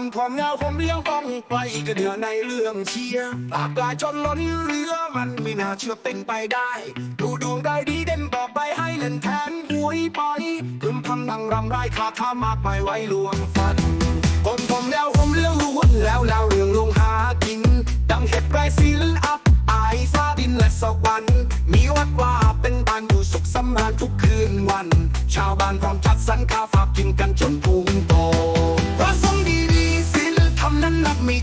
ผมผมยาวผมเลี้ยงต้องไปก็เดือในเรื่องเชียร์ปากปลายจนล้นเรือมันไม่น่าเชื่อเป็นไปได้ ดูดวงได้ดีเด่นบอกไปให้เล่นแทนหวยไปพึมพำนังรำไรคาถามากไปไว้ลวงฟันผมผมแล้วผมเรื่องล้วนแล้วแล้วเรื่องลงหากิน ดังเห็ดไรศิลอัพอายฟ้าดินและสวรรค์มีวัดว่าเป็นบ้านอยู่สุขสำราญทุกคืนวัน ชาวบ้านพร้อมจัดสรรข้าฝากกินกันจนพุง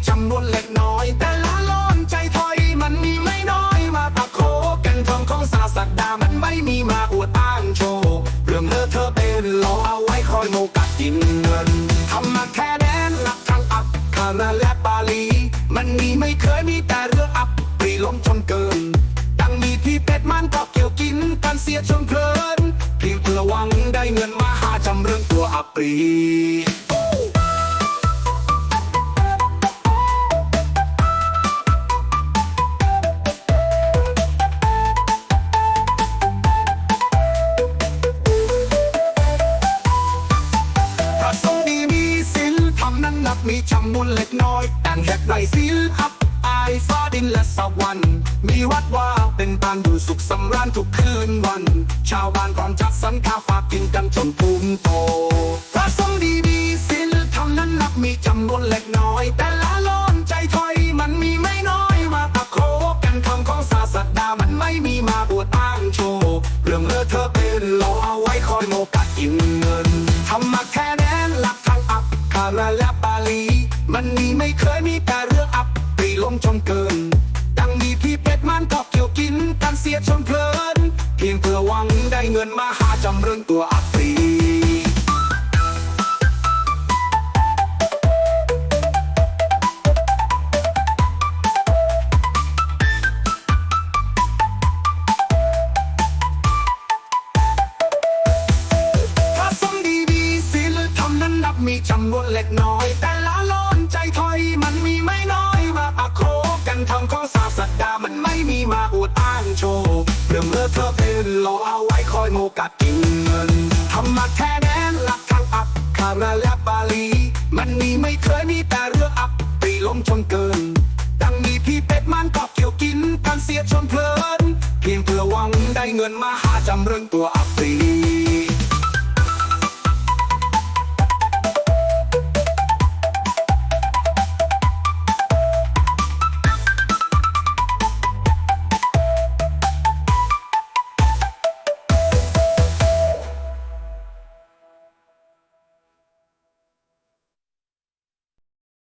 จำนวนเล็กน้อย แต่ละล้อนใจถอยมันมีไม่น้อยมาตะโคกันทองของศาสดามันไม่มีมาอวดอ้างโชว์เรื่องเลอเธอเป็นรอเอาไว้คอยโมกัดกินเงินทำมาแค่แดนหลักทางอับคาราและบาลี มันมีไม่เคยมีแต่เรื่องอับปรีล้มจนเกินดังมีที่เป็ดมันก็เกี่ยวกินกันเสียจนเพลินเพียงระวังได้เงินมาหาจำเรื่องตัวอับปรี มีจำนวนเล็กน้อยแต่งแหกไรศีลอับอายฟ้าดินและสวรรค์มีวัดว่าเป็นบ้านอยู่สุขสำราญทุกคืนวัน ชาวบ้านพร้อมจัดสรรข้าวฝากกินกันจนภูมิโตพระสงฆ์ดีมีศีลธรรมนั้นนับมีจำนวนเล็กน้อย แต่ละล้นใจถอยมันมีไม่น้อยมาตะโคกันคำของศาสดามันไม่มีมาอวดอ้างโชว์เรื่องเลอเธอเป็นรอเอาไว้คอยโมกัดกินเงินทำมาแค่แน้นหลักทางอับคาราและบ มันมีไม่เคยมีแต่เรื่องอับปรีลมจนเกิน ดังมีพี่เป็ดมันก็เกี่ยวกินกันเสียจนเพลิน เพียงเพื่อหวังได้เงินมาหาจำเรื่องตัวอับปรีพระสงฆ์ดีดีๆศีลธรรมนั้นนับมีจำนวนเล็กน้อยแต่ ข้อสาสัตดามันไม่มีมาอวดอ้างโชว์เรื่องเมื่อเธอเป็นเราเอาไว้คอยโมกัดกินเงินทำมาแท้แน่หลักทางอับคาราและบาลี มันมีไม่เคยมีแต่เรืออับตีลมชนเกิน ดังมีพี่เป็ดมันก็เกี่ยวกินกันเสียชนเพลิน เพียงเพื่อหวังได้เงินมาหาจำเรื่องตัวอับตี